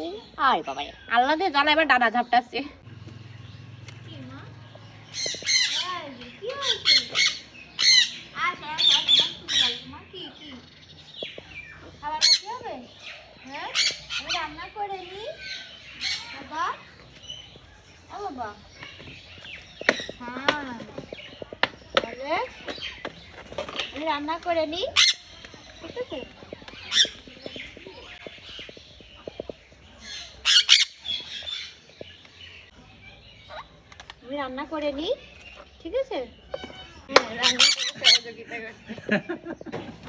তুই আরে বাবা আল্লাহ দিয়ে জ্বালা এবার ডানা ঝাপটাচ্ছে। রান্না করে নি বাবা ও বাবা হ্যাঁ রান্না করে নি ঠিক আছে? রান্না করে নি ঠিক আছে? হ্যাঁ, রান্না সহযোগিতা করতে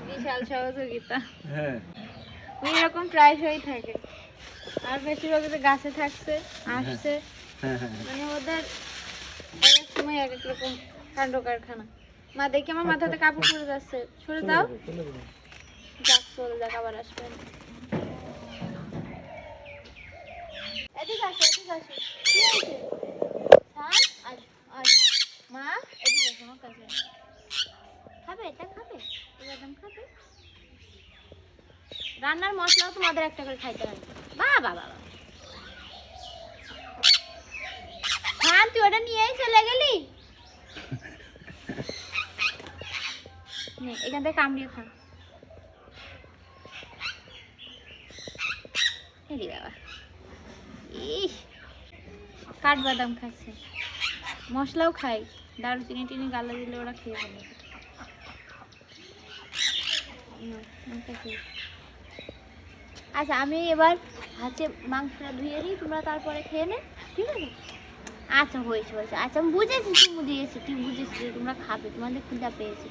বিশাল সহযোগিতা। হ্যাঁ। ওই এরকম প্রায়শই থাকে। আর বেশিরভাগ তো গাছে থাকছে আসছে। হ্যাঁ হ্যাঁ মানে ওদের এক সময় এক এক রকম কাণ্ড কারখানা। মা দেখি আমার মাথাতে কাপড় পরে যাচ্ছে। সরে যাও। যাক চলে যাক আবার আসবে। এদিকে আসো এদিকে আসো কি হয়েছে সান আস আস মা এদিকে আসো আমার কাছে খাবে? এটা খাবে? বাদাম খাবে? রান্নার মশলাও তোমাদের একটা করে খাইতে হবে। বা বা বা হ্যাঁ তুই ওটা নিয়েই চলে গেলি? এখান থেকে কামড়িয়ে খা। হেরি বাবা। ইস, কাঠবাদাম খাচ্ছে। মশলাও খাই। দারুচিনি টিনি গালা দিলে ওরা খেয়ে ফেলে। আচ্ছা আমি এবার হাতে মাংসটা ধুয়ে নিই তোমরা তারপরে খেয়ে নে, ঠিক আছে? আচ্ছা হয়েছে হয়েছে। আচ্ছা আমি বুঝেছি তুমি দিয়েছি, তুই বুঝেছি যে তোমরা খাবে, তোমাদের ক্ষুদা পেয়েছে।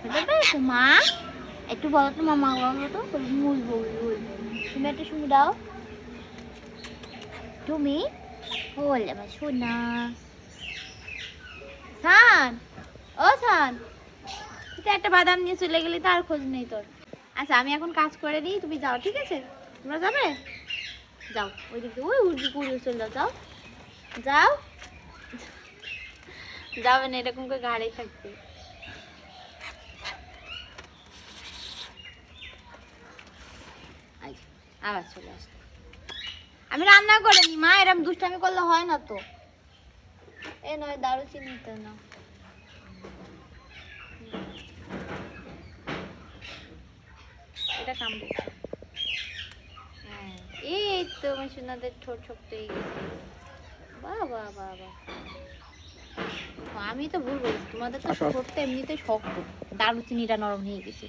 ক্ষুদা পেয়েছে? মা, একটু বলো তো মামা বলো তো মুল বল তুমি একটু শুনে দাও। তুমি বললে আমার শোনা সান, ও সান। তুই একটা বাদাম নিয়ে চলে গেলি আর খোঁজ নেই তোর। আচ্ছা আমি এখন কাজ করে দিই তুমি যাও ঠিক আছে? তোমরা যাবে? যাও ওই দিকে ওই উর্দি পুরী চলে যাও যাও। যাও। যাবে না এরকম করে গাড়ি থাকবে। আই, আবার চলে আসবে আমি রান্না করে নি মা এরকম দুষ্টামি করলে হয় না তো। এ নয় দারুচিনি তো না এটা কামড়ে হ্যাঁ এই তো আমার সোনাদের ঠোঁট শক্ত হয়ে গেছে। বাহ বাহ বাহ বাহ। আমি তো ভুল বলছি তোমাদের তো। ঠোঁটটা এমনিতে শক্ত। দারুচিনিটা নরম হয়ে গেছে।